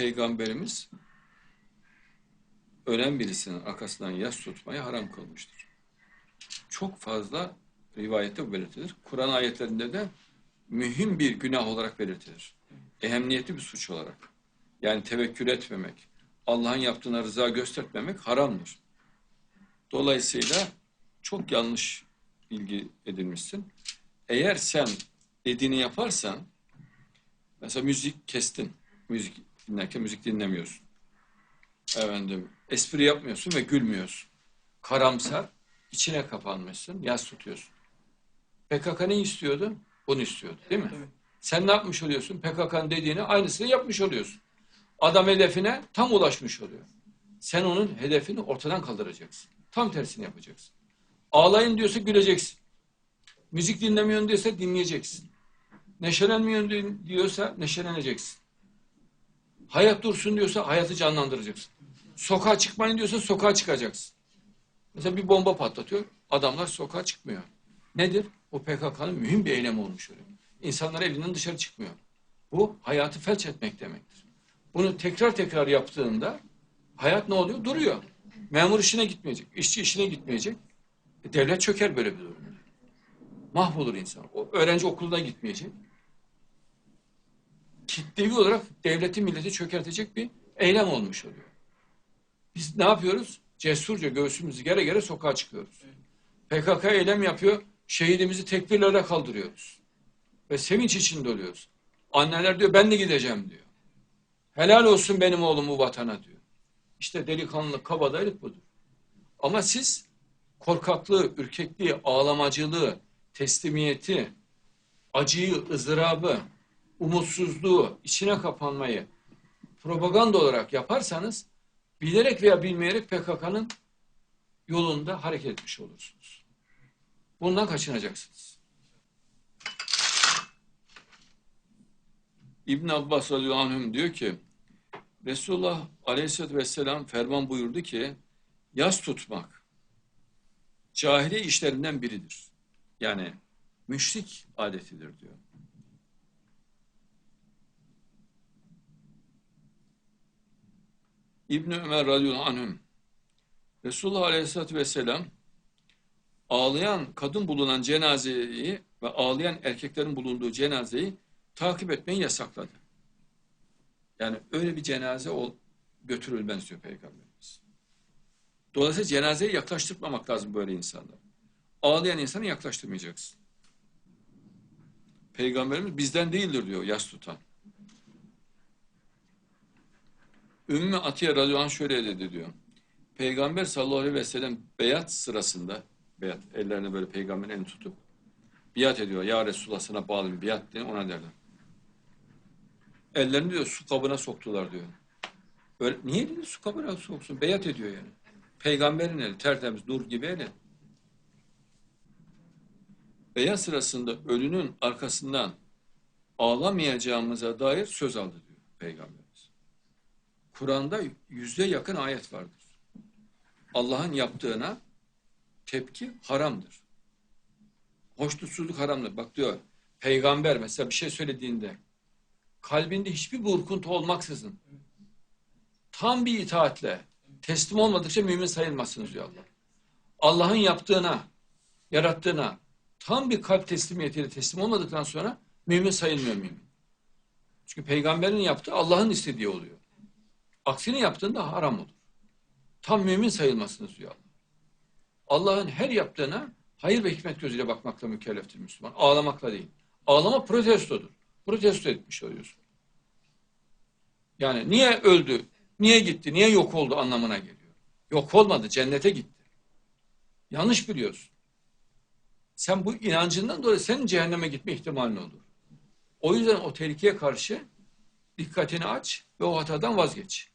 Peygamberimiz ölen birisinin arkasından yas tutmayı haram kılmıştır. Çok fazla rivayette belirtilir. Kur'an ayetlerinde de mühim bir günah olarak belirtilir. Ehemmiyetli bir suç olarak. Yani tevekkül etmemek, Allah'ın yaptığına rıza göstermemek haramdır. Dolayısıyla çok yanlış bilgi edinmişsin. Eğer sen dediğini yaparsan, mesela müzik kestin, müzik dinlerken müzik dinlemiyorsun. Efendim, espri yapmıyorsun ve gülmüyorsun. Karamsar, içine kapanmışsın, yas tutuyorsun. PKK ne istiyordu? Bunu istiyordu değil mi? Sen ne yapmış oluyorsun? PKK'nın dediğini aynısını yapmış oluyorsun. Adam hedefine tam ulaşmış oluyor. Sen onun hedefini ortadan kaldıracaksın. Tam tersini yapacaksın. Ağlayın diyorsa güleceksin. Müzik dinlemiyorsun diyorsa dinleyeceksin. Neşelenmiyorsun diyorsa neşeleneceksin. Hayat dursun diyorsa hayatı canlandıracaksın. Sokağa çıkmayın diyorsa sokağa çıkacaksın. Mesela bir bomba patlatıyor. Adamlar sokağa çıkmıyor. Nedir? O PKK'nın mühim bir eylemi olmuş oluyor. İnsanlar evinden dışarı çıkmıyor. Bu hayatı felç etmek demektir. Bunu tekrar tekrar yaptığında hayat ne oluyor? Duruyor. Memur işine gitmeyecek, işçi işine gitmeyecek. E, devlet çöker böyle bir durumda. Mahvolur insan. O öğrenci okuluna gitmeyecek. Kitlevi olarak devleti milleti çökertecek bir eylem olmuş oluyor. Biz ne yapıyoruz? Cesurca göğsümüzü gere gere sokağa çıkıyoruz. PKK eylem yapıyor, şehidimizi tekbirlerle kaldırıyoruz. Ve sevinç içinde oluyoruz. Anneler diyor ben de gideceğim diyor. Helal olsun benim oğlum bu vatana diyor. İşte delikanlılık, kabadayılık budur. Ama siz korkaklığı, ürkekliği, ağlamacılığı, teslimiyeti, acıyı, ızdırabı, umutsuzluğu, içine kapanmayı propaganda olarak yaparsanız bilerek veya bilmeyerek PKK'nın yolunda hareket etmiş olursunuz. Bundan kaçınacaksınız. İbn Abbas radıyallahu anh diyor ki Resulullah aleyhissalatü vesselam ferman buyurdu ki yas tutmak cahiliye işlerinden biridir. Yani müşrik adetidir diyor. İbni Ömer radıyallahu anhüm Resulullah aleyhissalatü vesselam ağlayan kadın bulunan cenazeyi ve ağlayan erkeklerin bulunduğu cenazeyi takip etmeyi yasakladı. Yani öyle bir cenaze ol, götürülmez diyor Peygamberimiz. Dolayısıyla cenazeye yaklaştırmamak lazım böyle insanlar. Ağlayan insanı yaklaştırmayacaksın. Peygamberimiz bizden değildir diyor yas tutan. Ümmü Atiye radıyallahu anh şöyle dedi diyor. Peygamber sallallahu aleyhi ve sellem beyat sırasında, beyat ellerini böyle peygamberin elini tutup biat ediyor. Ya Resulullah sana bağlı bir biat diye ona derler. Ellerini diyor su kabına soktular diyor. Öyle, niye dedi su kabına soksun? Beyat ediyor yani. Peygamberin eli tertemiz dur gibi eli. Beyat sırasında ölünün arkasından ağlamayacağımıza dair söz aldı diyor Peygamberimiz. Kur'an'da yüzde yakın ayet vardır. Allah'ın yaptığına tepki haramdır. Hoşnutsuzluk haramdır. Bak diyor peygamber mesela bir şey söylediğinde kalbinde hiçbir burkuntu olmaksızın tam bir itaatle teslim olmadıkça mümin sayılmazsınız diyor Allah. Allah'ın yaptığına, yarattığına tam bir kalp teslimiyetiyle teslim olmadıktan sonra mümin sayılmıyor mümin. Çünkü peygamberin yaptığı Allah'ın istediği oluyor. Aksini yaptığında haram olur. Tam mümin sayılmazsınız diyor Allah. Allah'ın her yaptığına hayır ve hikmet gözüyle bakmakla mükelleftir Müslüman. Ağlamakla değil. Ağlama protestodur. Protesto etmiş oluyorsun. Yani niye öldü, niye gitti, niye yok oldu anlamına geliyor. Yok olmadı, cennete gitti. Yanlış biliyorsun. Sen bu inancından dolayı senin cehenneme gitme ihtimalin olur. O yüzden o tehlikeye karşı dikkatini aç ve o hatadan vazgeç.